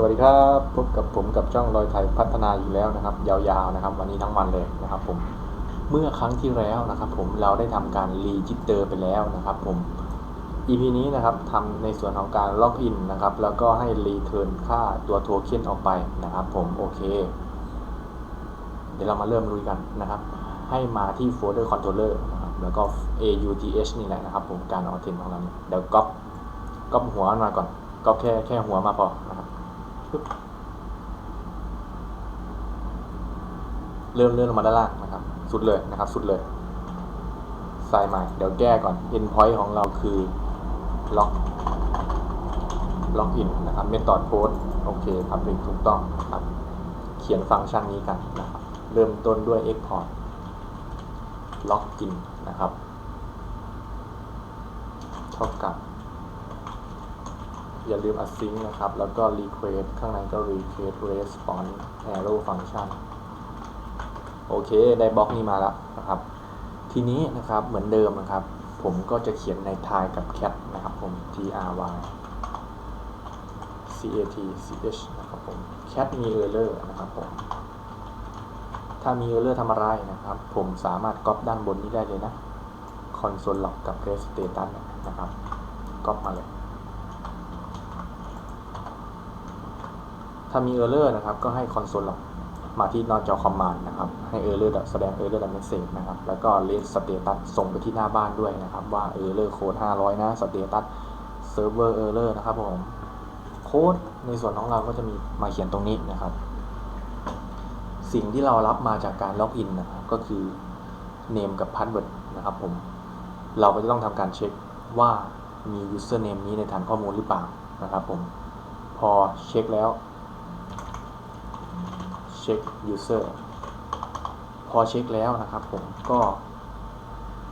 สวัสดีครับพบกับผมกับช่องรอยไทยพัฒนาอยู่แล้วนะครับ ยาวๆนะครับ วันนี้ทั้งวันเลยนะครับ ผมเมื่อครั้งที่แล้วนะครับ ผมเราได้ทำการรีจิสเตอร์ไปแล้วนะครับ ผม EP นี้นะครับทำในส่วนของการล็อกอินนะครับ แล้วก็ให้รีเทิร์นค่าตัวโทเค็นออกไปนะครับ ผมโอเค เดี๋ยวเรามาเริ่มลุยกันนะครับ ให้มาที่โฟลเดอร์คอนโทรลเลอร์นะครับแล้วก็ AUTH นี่แหละนะครับ ผมการออเทนของเราเนี่ยเดี๋ยวก๊อปก๊อปหัวมันมาก่อนก๊อปแค่แค่หัวมาพอนะครับ เริ่มเลื่อนลงมาด้านล่างนะครับ สุดเลยนะครับ สุดเลยใส่ใหม่เดี๋ยวแก้ก่อน endpoint ของเราคือล็อกล็อกอินนะครับ method post โอเค public ถูกต้องครับ เขียนฟังก์ชันนี้กันนะครับ เริ่มต้นด้วย export ล็อกอินนะครับ เท่ากับ อย่าลืม async นะครับ แล้วก็ request ข้างในก็ request response arrow function โอเค ได้บล็อกนี้มาแล้วนะครับ ทีนี้นะครับ เหมือนเดิมนะครับ ผมก็จะเขียนใน tie กับ cat นะครับผม t r y c a t c h นะครับผม cat มี error นะครับผม ถ้ามี error ทำอะไรนะครับ ผมสามารถก๊อปด้านบนนี้ได้เลยนะ console log กับ rest status นะครับก๊อปมาเลย ถ้ามี error นะครับ ก็ให้ console log มาที่หน้าจอ command นะครับ ให้ error แสดง error message นะครับ แล้วก็ list status ส่งไปที่หน้าบ้านด้วยนะครับ ว่า error code 500 นะ status server error นะครับผมโค้ดในส่วนของเราก็จะมีมาเขียนตรงนี้นะครับ สิ่งที่เรารับมาจากการล็อกอินนะครับ ก็คือ name กับ password นะครับผม เราก็จะต้องทำการเช็คว่ามี username นี้ในฐานข้อมูลหรือเปล่านะครับผม พอเช็คแล้ว ช็ค user พอเช็คแล้วนะครับผมก็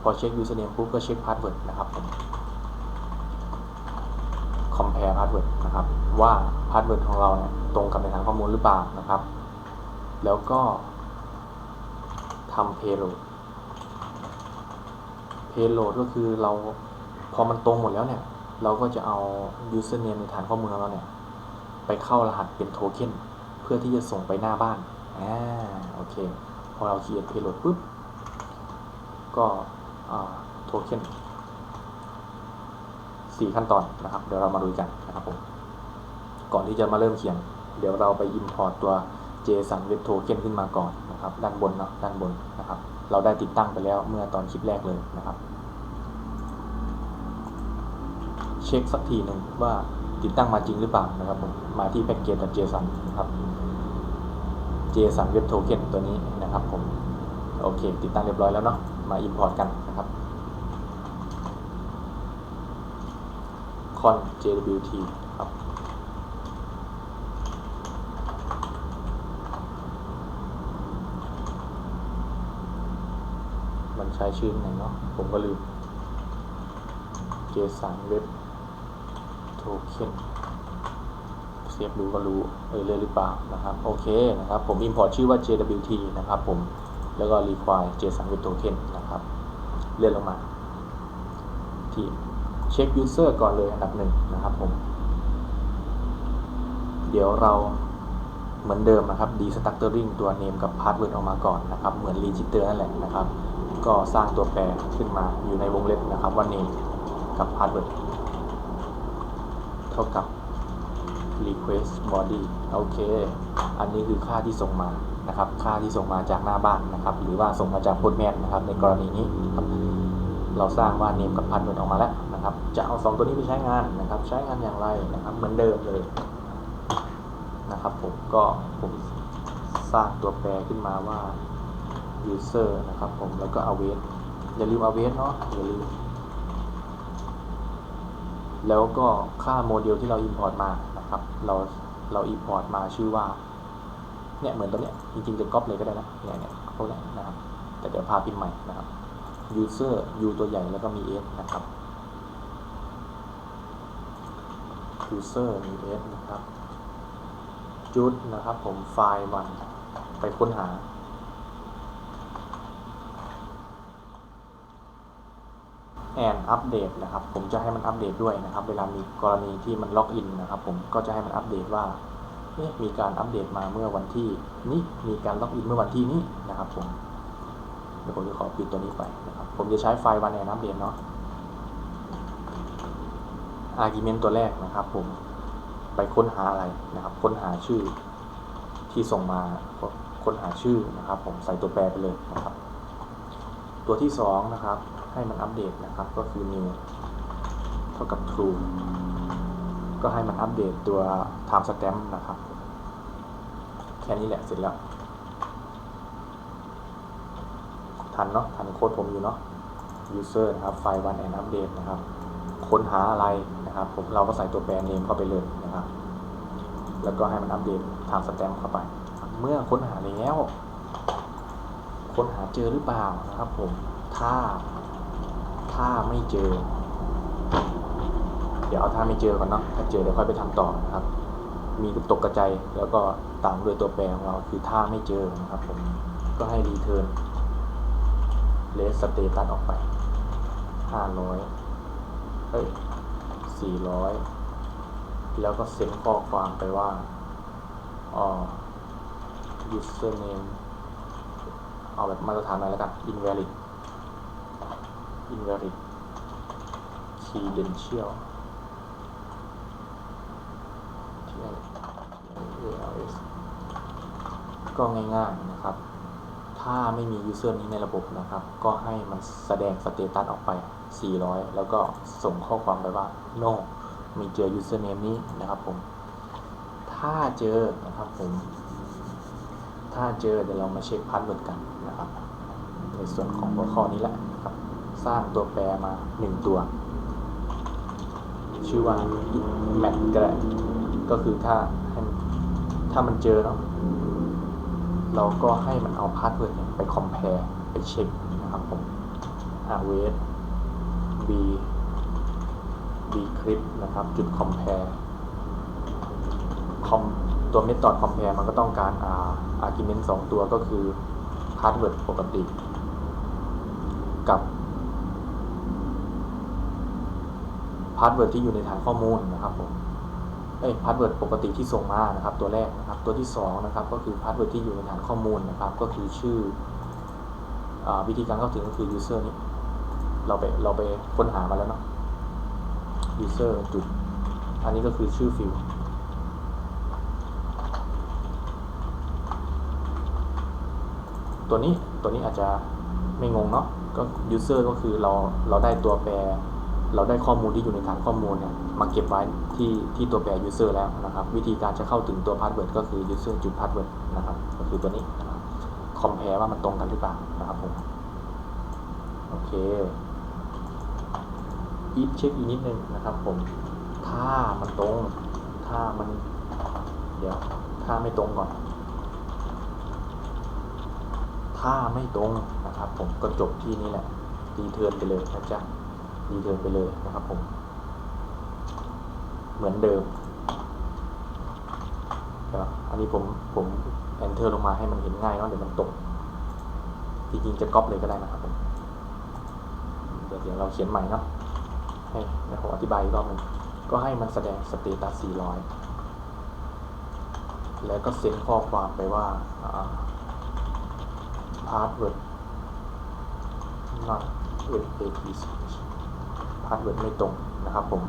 พอเช็ค username ปุ๊บก็เช็ค password นะครับผม compare password นะครับ ว่า password ของเราเนี่ยตรงกับในฐานข้อมูลหรือเปล่านะครับ แล้วก็ทำ payload payload ก็คือเราพอมันตรงหมดแล้วเนี่ย เราก็จะเอา username ในฐานข้อมูลของเราเนี่ย ไปเข้ารหัสเป็นโทเค็น พื่อที่จะส่งไปหน้าบ้านอ่าโอเค พอเรา create payload ปุ๊บ ก็โทเค็นสี่ขั้นตอนนะครับ เดี๋ยวเรามาดูกันนะครับผม ก่อนที่จะมาเริ่มเขียน เดี๋ยวเราไป import ตัว JSON Web Token ขึ้นมาก่อนนะครับ ด้านบนเนาะ ด้านบนนะครับ เราได้ติดตั้งไปแล้วเมื่อตอนคลิปแรกเลยนะครับ เช็คสักทีหนึ่งว่า ติดตั้งมาจริงหรือเปล่านะครับผมมาที่ package.json นะครับ JSON Web Token ตัวนี้นะครับผมโอเค ติดตั้งเรียบร้อยแล้วเนาะมา import กันนะครับ con jwt ครับมันใช้ชื่อไหนเนาะผมก็ลืม JSON Web Token เซฟดูก็รู้เออเลยหรือเปล่านะครับโอเคนะครับผม import ชื่อว่า JWT นะครับผมแล้วก็ require JSON Web Token นะครับเลื่อนลงมา ที่เช็ค user ก่อนเลยอันดับหนึ่งนะครับผม เดี๋ยวเราเหมือนเดิมนะครับ destructuring ตัว name กับ password ออกมาก่อนนะครับ เหมือน register นั่นแหละนะครับ ก็สร้างตัวแปรขึ้นมาอยู่ในวงเล็บนะครับว่า name กับ password ท่ากับ request body โอเค อันนี้คือค่าที่ส่งมานะครับ ค่าที่ส่งมาจากหน้าบ้านนะครับ หรือว่าส่งมาจาก postman นะครับ ในกรณีนี้ครับเราสร้างว่า name กับ password ออกมาแล้วนะครับ จะเอา 2 ตัวนี้ไปใช้งานนะครับ ใช้งานอย่างไรนะครับ เหมือนเดิมเลยนะครับ ผมก็ผมสร้างตัวแปรขึ้นมาว่า user นะครับ ผมแล้วก็ await อย่าลืม await เนาะอย่าลืม แล้วก็ค่าโมเดลที่เรา import มานะครับ เราเรา import มาชื่อว่า เนี่ยเหมือนตัวเนี้ยจริงๆจะก๊อปเลยก็ได้นะเนี่ยเนี่ยพวกนี้นะครับ แต่เดี๋ยวพาพิมพ์ใหม่นะครับ user u ตัวใหญ่แล้วก็มี s นะครับ user มี s นะครับจุดนะครับผมไฟล์มันไปค้นหา แอนอัปเดตนะครับ ผมจะให้มันอัปเดตด้วยนะครับ เวลามีกรณีที่มันล็อกอินนะครับ ผมก็จะให้มันอัปเดตว่ามีการอัปเดตมาเมื่อวันที่นี้มีการล็อกอินเมื่อวันที่นี้นะครับผมเดี๋ยวผมจะขอปิดตัวนี้ไปนะครับ ผมจะใช้ไฟล์วันแอนอัปเดตเนาะ argument ตัวแรกนะครับ ผมไปค้นหาอะไรนะครับ ค้นหาชื่อที่ส่งมาค้นหาชื่อนะครับ ผมใส่ตัวแปรไปเลยนะครับ ตัวที่สองนะครับ ให้มันอัปเดตนะครับ ก็คือ new เท่ากับ true ก็ให้มันอัปเดตตัว time stamp นะครับ แค่นี้แหละเสร็จแล้ว ทันเนาะทันโค้ดผมอยู่เนาะ user นะครับ ไฟล์ one and update นะครับ ค้นหาอะไรนะครับ ผมเราก็ใส่ตัวแปร name เข้าไปเลยนะครับ แล้วก็ให้มันอัปเดต time stamp เข้าไป เมื่อค้นหาแล้วค้นหาเจอหรือเปล่านะครับผมถ้า ถ้าไม่เจอ เดี๋ยวเอาถ้าไม่เจอก่อนเนาะถ้าเจอเดี๋ยวค่อยไปทำต่อนะครับ มีตกกระจายแล้วก็ตามด้วยตัวแปรของเราคือถ้าไม่เจอนะครับผมก็ให้รีเทิร์นเลสสเตตัสออกไป 500เอ้ย400 แล้วก็เซ็นข้อความไปว่าอ๋อ username เอาแบบมาตรฐานหน่อยแล้วกัน invalid invalid credential TIS ก็ง่ายๆนะครับ ถ้าไม่มี user นี้ในระบบนะครับ ก็ให้มันแสดงสเตตัสออกไป 400 แล้วก็ส่งข้อความไปว่า no มีเจอ username นี้นะครับผม ถ้าเจอนะครับผม ถ้าเจอเดี๋ยวเรามาเช็คพาสเวิร์ดกันนะครับ ในส่วนของหัวข้อนี้แหละ สร้างตัวแปรมา1ตัว ชื่อว่า match ก็ได้ก็คือถ้าให้ถ้ามันเจอเนาะเราก็ให้มันเอาพาสเวิร์ดเนี่ยไป compare ไปเช็คนะครับผม a w a i t b b clip นะครับ จุด compare คอมตัว method compare มันก็ต้องการอ่า argument 2 ตัวก็คือ password ปกติ กับ password ที่อยู่ในฐานข้อมูลนะครับผมเอ้ย password ปกติที่ส่งมานะครับ ตัวแรกนะครับ ตัวที่2นะครับก็คือ password ที่อยู่ในฐานข้อมูลนะครับ ก็คือชื่ออวิธีการเข้าถึงก็คือ user นี้เราไปเราไปค้นหามาแล้วเนาะ user จุด อันนี้ก็คือชื่อฟิลตัวนี้ตัวนี้อาจจะไม่งงเนาะก็ user ก็คือเราเราได้ตัวแปร เราได้ข้อมูลที่อยู่ในฐานข้อมูลเนี่ยมาเก็บไว้ที่ที่ตัวแปร user แล้วนะครับ วิธีการจะเข้าถึงตัว password ก็คือ user จุด password นะครับ ก็คือตัวนี้นะครับ compare ว่ามันตรงกันหรือเปล่านะครับผมโอเคอีฟเช็คอีกนิดนึงนะครับผม ถ้ามันตรง ถ้ามัน เดี๋ยว ถ้าไม่ตรงก่อน ถ้าไม่ตรงนะครับ ผมก็จบที่นี่แหละรีเทิร์นไปเลยนะจ๊ะ รีเทินไปเลยนะครับผม เหมือนเดิมอันนี้ผมผม enter ลงมาให้มันเห็นง่ายเนาะเดี๋ยวมันตกจริงๆจะก๊อปเลยก็ได้นะครับผมเดี๋ยวเดี๋ยวเราเขียนใหม่เนาะให้ให้ผมอธิบายอีกรอบนึงก็ให้มันแสดงสเตตัส 400 แล้วก็เซ็นข้อความไปว่า password not with APC password ไม่ตรงนะครับผม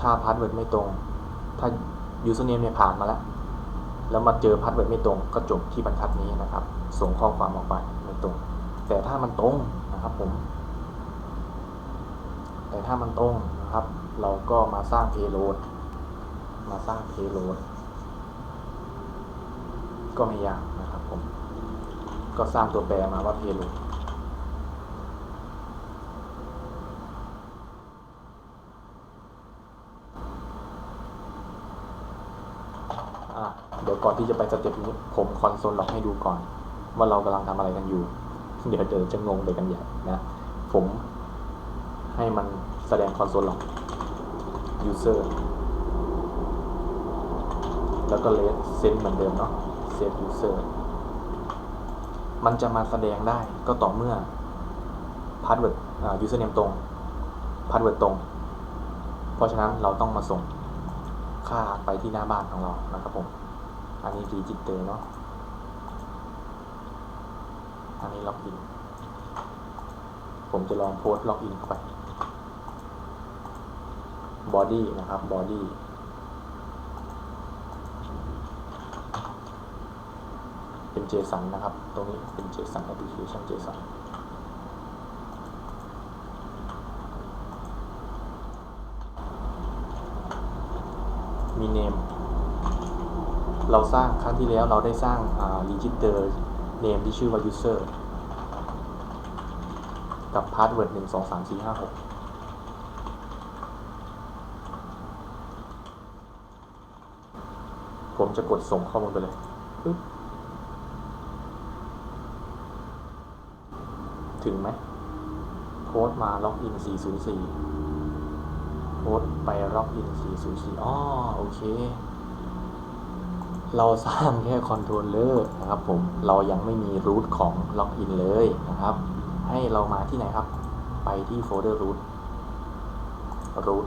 ถ้า password ไม่ตรง ถ้า username เนี่ยผ่านมาแล้ว แล้วมาเจอ password ไม่ตรง ก็จบที่บรรทัดนี้นะครับ ส่งข้อความออกไปไม่ตรง แต่ถ้ามันตรงนะครับผม แต่ถ้ามันตรงนะครับ เราก็มาสร้าง payload มาสร้าง payload ก็ไม่ยากนะครับผม ก็สร้างตัวแปรมาว่า payload อะเดี๋ยว ก่อนที่จะไปสเต็ปนี้ ผมคอนโซลล็อกให้ดูก่อน ว่าเรากำลังทำอะไรกันอยู่ เดี๋ยวเดี๋ยวจะงงไปกันใหญ่นะ ผมให้มันแสดงคอนโซลล็อก user แล้วก็ let send เหมือนเดิมเนาะ set user มันจะมาแสดงได้ก็ต่อเมื่อ password อ่า username ตรง password ตรง เพราะฉะนั้นเราต้องมาส่งค่าไปที่หน้าบ้านของเรานะครับผม อันนี้รีจิสเตอเนาะอันนี้ล็อกอิน ผมจะลองโพสต์ล็อกอินไปบอดี้นะครับบอดี้เป็น JSON นะครับ ตรงนี้เป็น JSON application JSON มี name เราสร้างครั้งที่แล้วเราได้สร้างอ่า register name ที่ชื่อว่า user กับ password หนึ่งสองสามสี่ห้าหกผมจะกดส่งข้อมูลไปเลยถึงไหมโพสต์มาล็อกอิน 404โพสต์ไปล็อกอิน 404 อ๋อ โอเค เราสร้างแค่คอนโทรลเลอร์นะครับผมเรายังไม่มีรูทของล็อกอินเลยนะครับ ให้เรามาที่ไหนครับ ไปที่โฟลเดอร์ root root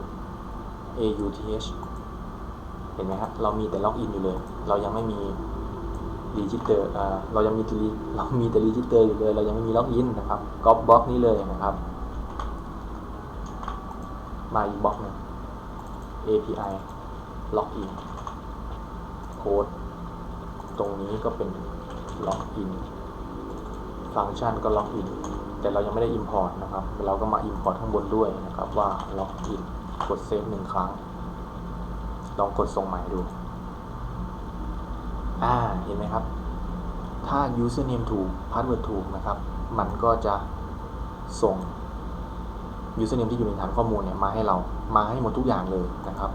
a u t h เห็นไหมครับเรามีแต่ล็อกอินอยู่เลย เรายังไม่มีรีจิเตอร์เรายังมีเรามีแต่รีจิเตอร์อยู่เลย เรายังไม่มีล็อกอินนะครับก๊อปบล็อกนี้เลยนะครับ มาอีกบล็อกหนึง API ล็อกอิน โค้ดตรงนี้ก็เป็นล็อกอินฟังก์ชันก็ล็อกอินแต่เรายังไม่ได้ Import นะครับ เราก็มา Import ข้างบนด้วยนะครับว่าล็อกอินกดเซฟหนึ่งครั้ง ลองกดส่งใหม่ดู อ่า เห็นไหมครับ ถ้า username ถูก password ถูกนะครับ มันก็จะส่ง username ที่อยู่ในฐานข้อมูลเนี่ยมาให้เรา มาให้หมดทุกอย่างเลยนะครับ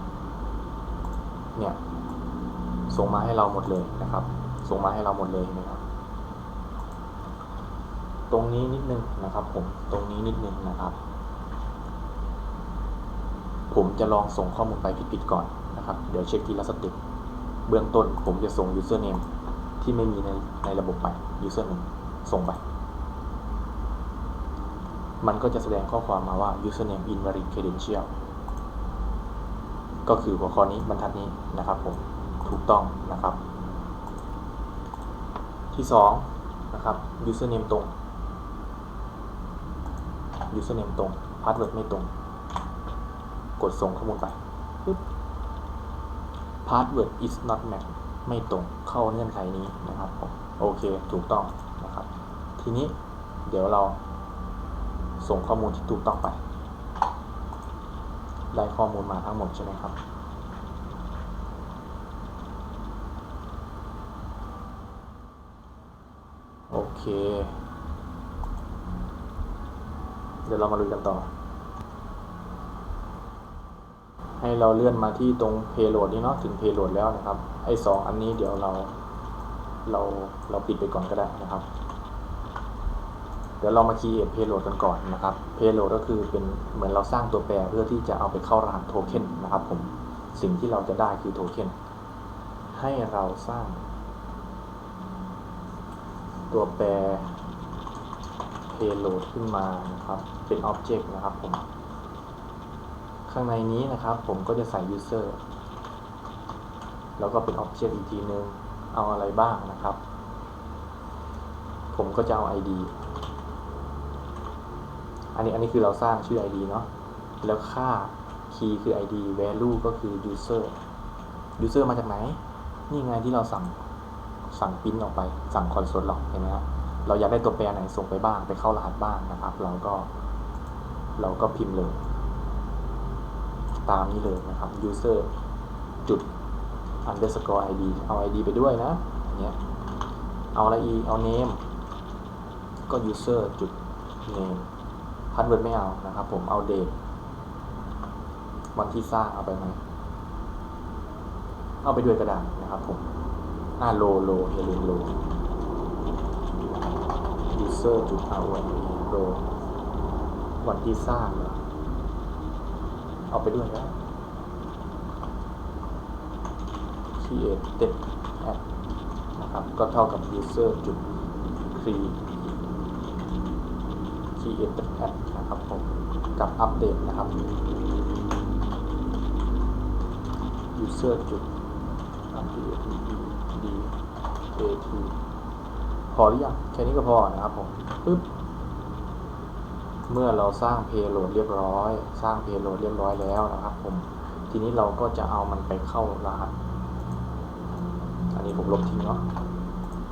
เนี่ย ส่งมาให้เราหมดเลยนะครับ ส่งมาให้เราหมดเลยนะครับ ตรงนี้นิดนึงนะครับผม ตรงนี้นิดนึงนะครับ ผมจะลองส่งข้อมูลไปผิดๆก่อนนะครับ เดี๋ยวเช็คทีละสเต็ป เบื้องต้นผมจะส่ง username ที่ไม่มีในในระบบไป username ส่งไป มันก็จะแสดงข้อความมาว่า username invalid credential ก็คือหัวข้อนี้บรรทัดนี้นะครับผม ถูกต้องนะครับ ที่สองนะครับ username ตรง username ตรง password ไม่ตรง กดส่งข้อมูลไปปึ๊บ password is not match ไม่ตรงเข้าเงื่อนไขนี้นะครับโอเคถูกต้องนะครับ ทีนี้เดี๋ยวเราส่งข้อมูลที่ถูกต้องไป ได้ข้อมูลมาทั้งหมดใช่ไหมครับ โอ เค เดี๋ยวเรามาลุยกันต่อ ให้เราเลื่อนมาที่ตรง payload นี้เนาะถึง payload แล้วนะครับ ไอ้สองอันนี้เดี๋ยวเราเราเราปิดไปก่อนก็ได้นะครับ เดี๋ยวเรามา create payload กันก่อนนะครับ payload ก็คือเป็นเหมือนเราสร้างตัวแปรเพื่อที่จะเอาไปเข้ารหัสโทเค็นนะครับผม สิ่งที่เราจะได้คือโทเค็นให้เราสร้าง ตัวแปร payload ขึ้นมานะครับ เป็น object นะครับผม ข้างในนี้นะครับ ผมก็จะใส่ user แล้วก็เป็น object อีกทีนึง เอาอะไรบ้างนะครับ ผมก็จะเอา id อันนี้อันนี้คือเราสร้างชื่อ id เนาะ แล้วค่า key คือ id value ก็คือ user user มาจากไหน นี่ไงที่เราสั่ง สั่งปริ้นออกไป สั่ง console log เห็นไหมครับเราอยากได้ตัวแปรไหนส่งไปบ้าง ไปเข้ารหัสบ้างนะครับ เราก็ เราก็พิมพ์เลย ตามนี้เลยนะครับ user จุด underscore id เอา id ไปด้วยนะอย่างเงี้ยเอาอะไรอีเอา name ก็ user จุด name password ไม่เอานะครับ ผมเอา date วันที่สร้างเอาไปไหมเอาไปด้วยก็ได้นะครับผม อ่า low low อย่าลืม low user จุด r o n low วันที่สร้างเอาไปด้วยนะ created at นะครับ ก็เท่ากับ user จุด create created at นะครับผมกับ update นะครับ user จุด d a t พอหรือยังแค่นี้ก็พอนะครับผมปึ๊บเมื่อเราสร้าง payload เรียบร้อย สร้าง payload เรียบร้อยแล้วนะครับผม ทีนี้เราก็จะเอามันไปเข้ารหัส อันนี้ผมลบทิ้งเนาะ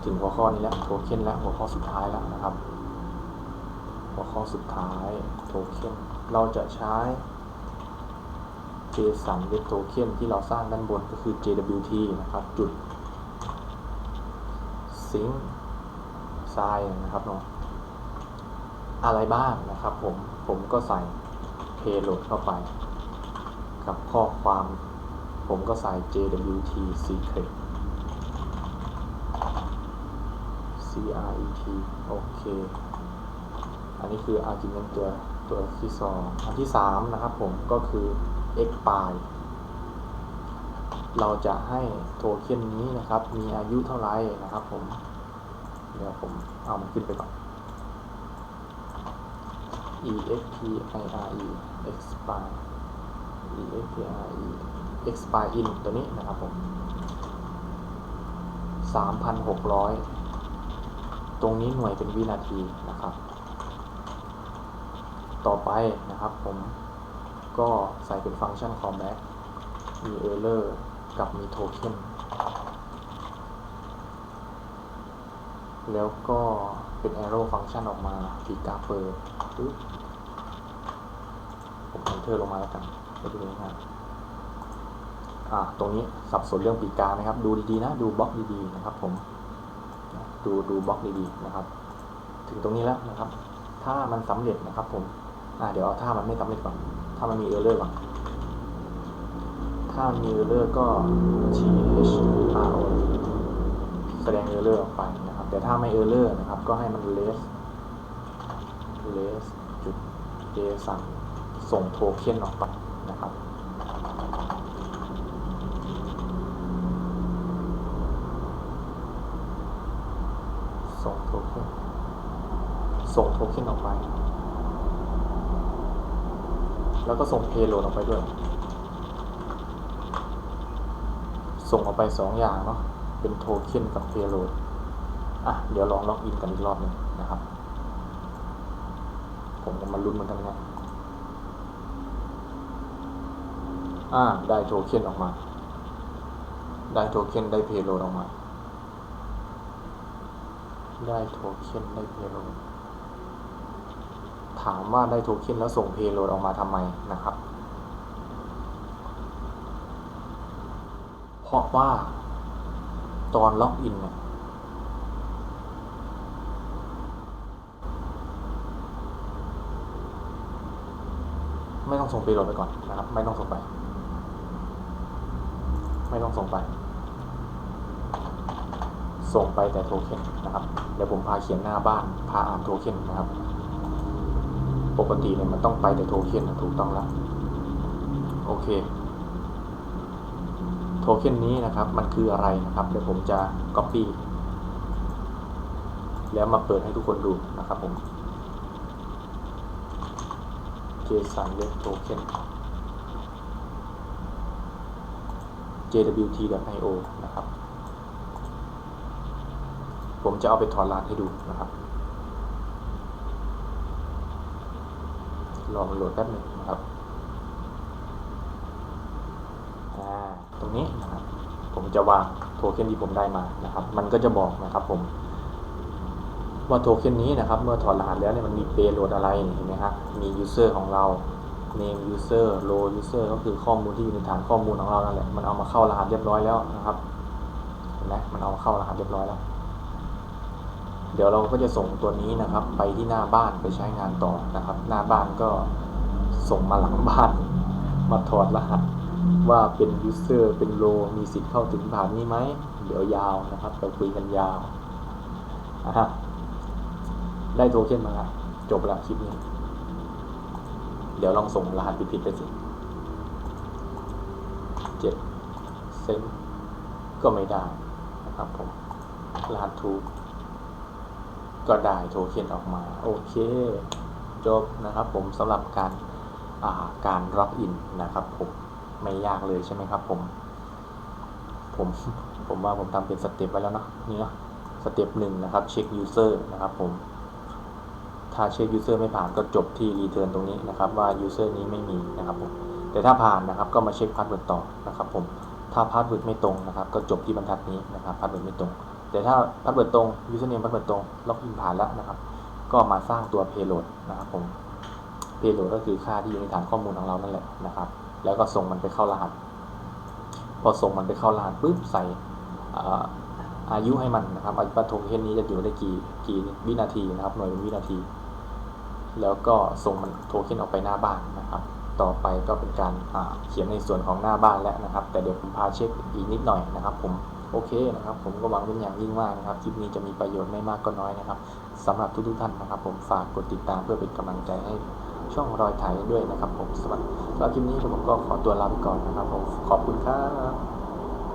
ถึงหัวข้อนี้แล้ว โทเค็นแล้ว หัวข้อสุดท้ายแล้วนะครับ หัวข้อสุดท้าย โทเค็น เราจะใช้ JSON Web Token ที่เราสร้างด้านบนก็คือ JWT นะครับ จุด sync sign นะครับเนาะอะไรบ้างนะครับผม ผมก็ใส่ payload เข้าไป กับข้อความ ผมก็ใส่ JWT secret CRET โอเค อันนี้คือ argument ตัวตัวที่สองอันที่สามนะครับผมก็คือ expire เราจะให้โทเค็นนี้นะครับ มีอายุเท่าไหร่นะครับผม เดี๋ยวผมเอามันขึ้นไปก่อน expire expire expire expire in ตัวนี้นะครับผม 3,600 ตรงนี้หน่วยเป็นวินาทีนะครับ ต่อไปนะครับผม ก็ใส่เป็นฟังก์ชัน callback มี error กับมี token แล้วก็เป็น arrow ฟังก์ชันออกมาปีกาเปิดปึ๊บผม enter ลงมาแล้วกันไปดูง่ายอ่าตรงนี้สับสนเรื่องปีกาไหมครับ ดูดีๆนะ ดูบล็อกดีๆนะครับ ผม ดูดูบล็อกดีๆนะครับ ถึงตรงนี้แล้วนะครับ ถ้ามันสำเร็จนะครับ ผมอ่าเดี๋ยวเอาถ้ามันไม่สำเร็จก่อน ถ้ามันมีเออร์เลอร์ก่อนถ้ามีเออร์เลอร์ก็ t h r o แสดงเออร์เลอร์ออกไปนะครับ แต่ถ้าไม่เออร์เลอร์นะครับ ก็ให้มัน less less จุด json ส่งโทเค็นออกไปนะครับส่งโทเค็นส่งโทเค็นออกไป แล้วก็ส่ง payload ออกไปด้วย ส่งออกไปสองอย่างเนาะ เป็นโทเค็นกับ payload อะ เดี๋ยวลองล็อกอินกันอีกรอบหนึงนะครับ ผมจะมาลุ้นมันกันนะอ่า ได้โทเค็นออกมา ได้โทเค็นได้ payload ออกมา ได้โทเค็นได้ payload ถามว่าได้โทเค็นแล้วส่ง payload ออกมาทำไมนะครับ เพราะว่าตอนล็อกอินเนี่ยไม่ต้องส่ง payload ไปก่อนนะครับ ไม่ต้องส่งไป ไม่ต้องส่งไป ส่งไปแต่โทเค็นนะครับ เดี๋ยวผมพาเขียนหน้าบ้าน พาอ่านโทเค็นนะครับ กติเนี่ยมันต้องไปแต่โทเค็นถูกต้องแล้วโอเคโทเค็นนี้นะครับมันคืออะไรนะครับเดี๋ยวผมจะ Copy แล้วมาเปิดให้ทุกคนดูนะครับผม JSON Web Token jwt.io นะครับ ผมจะเอาไปถอดรหัสให้ดูนะครับ รอมันโหลดแป๊บหนึงนะครับตรงนี้นะครับผมจะวางโทเค็นที่ผมได้มานะครับ มันก็จะบอกนะครับผม ว่าโทเค็นนี้นะครับ เมื่อถอดรหัสแล้วเนี่ยมันมีเปโหลดอะไรเห็นไหมฮะมี user ของเรา name user row user ก็คือข้อมูลที่อยู่ในฐานข้อมูลของเรานั่นแหละมันเอามาเข้ารหัสเรียบร้อยแล้วนะครับเห็นไหมมันเอามาเข้ารหัสเรียบร้อยแล้ว เดี๋ยวเราก็จะส่งตัวนี้นะครับ ไปที่หน้าบ้านไปใช้งานต่อนะครับ หน้าบ้านก็ส่งมาหลังบ้าน มาถอดรหัส ว่าเป็น user เป็น row มีสิทธิ์เข้าถึงฐานนี้ไหมเดี๋ยวยาวนะครับเราคุยกันยาวนะฮะได้โทเค็นมาแล้วจบแล้วคลิปนี้ เดี๋ยวลองส่งรหัสผิดๆไปสิเจ็ดเซนก็ไม่ได้นะครับผมรหัสถูก ก็ได้โทเค็นออกมา โอเค จบนะครับผมสำหรับการาการล็อกอินนะครับผมไม่ยากเลยใช่ไหมครับผมผมผมว่าผมทำเป็นสเต็ปไว้แล้วเนาะนี่เนาะสเต็ปหนึ่งนะครับเช็ค user นะครับผมถ้าเช็ค user ไม่ผ่านก็จบที่ return ตรงนี้นะครับว่า user นี้ไม่มีนะครับผมแต่ถ้าผ่านนะครับก็มาเช็คพาสเวิร์ดต่อนะครับผมถ้าพาสเวิร์ดไม่ตรงนะครับ ก็จบที่บรรทัดนี้นะครับพาสเวิร์ดไม่ตรง แต่ถ้าพาสเวิร์ดตรง username พาสเวิร์ดตรง ล็อกอินผ่านแล้วนะครับ ก็มาสร้างตัว payload นะครับผม payload ก็คือค่าที่อยู่ในฐานข้อมูลของเรานั่นแหละนะครับ แล้วก็ส่งมันไปเข้ารหัส พอส่งมันไปเข้ารหัสปุ๊บใส่อายุให้มันนะครับอายุปัโทเค็นนี้จะอยู่ได้กี่กี่วินาทีนะครับ หน่วยเป็นวินาที แล้วก็ส่งมันโทเค็นออกไปหน้าบ้านนะครับ ต่อไปก็เป็นการเขียนในส่วนของหน้าบ้านแล้วนะครับ แต่เดี๋ยวผมพาเช็คอีกนิดหน่อยนะครับผม โอเคนะครับ ผมก็หวังเป็นอย่างยิ่งว่านะครับคลิปนี้จะมีประโยชน์ไม่มากก็น้อยนะครับสำหรับทุกๆท่านนะครับ ผมฝากกดติดตามเพื่อเป็นกำลังใจให้ช่องรอยไถด้วยนะครับ ผมสำหรับคลิปนี้ผมก็ขอตัวลาไปก่อนนะครับ ผมขอบคุณครับ